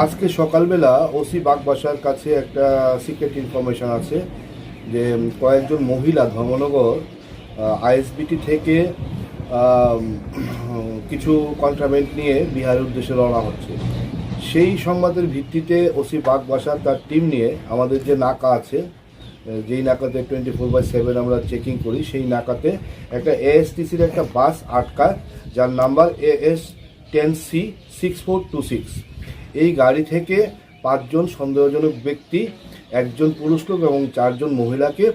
আজকে সকালবেলা ওসি বাগবাসার কাছে একটা সিক্রেট ইনফরমেশন আছে যে কয়েকজন মহিলা ধর্মনগর আইএসবিটি থেকে কিছু কন্ট্রামেন্ট নিয়ে বিহারের উদ্দেশ্যে রওনা হচ্ছে। সেই সংবাদের ভিত্তিতে ওসি বাগবাসার তার টিম নিয়ে আমাদের যে নাকা আছে যেই নাকাতে টোয়েন্টি ফোর বাই সেভেন আমরা চেকিং করি, সেই নাকাতে একটা এএসটিসির একটা বাস আটকায়, যার number A S ten C six four two six এই গাড়ি থেকে পাঁচজন সন্দেহজনক ব্যক্তি, একজন পুরুষ লোক এবং চারজন মহিলাকে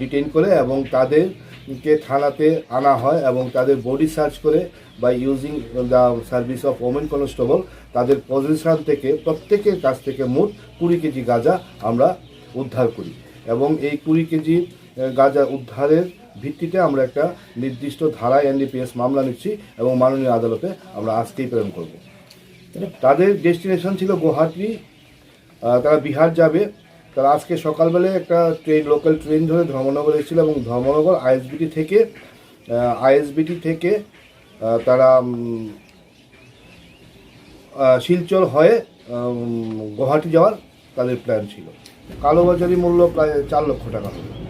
ডিটেইন করে এবং তাদেরকে থানাতে আনা হয় এবং তাদের বডি সার্চ করে বা using the service of women constable তাদের পজিশন থেকে, প্রত্যেকের কাছ থেকে মোট কুড়ি কেজি গাঁজা আমরা উদ্ধার করি এবং এই কুড়ি কেজি গাঁজা উদ্ধারের ভিত্তিতে আমরা একটা নির্দিষ্ট ধারায় এনডিপিএস মামলা নিচ্ছি এবং মাননীয় আদালতে আমরা আজকেই প্রেরণ করব। তাদের ডেস্টিনেশন ছিল গুয়াহাটি তারা বিহার যাবে। তারা আজকে সকালবেলায় একটা ট্রেন, লোকাল ট্রেন ধরে ধর্মনগর এসেছিল এবং ধর্মনগর আইএসবিটি থেকে আইএসবিটি থেকে তারা শিলচর হয়ে গুয়াহাটি যাওয়ার তাদের প্ল্যান ছিল। কালোবাজারি মূল্য প্রায় চার লক্ষ টাকা। হবে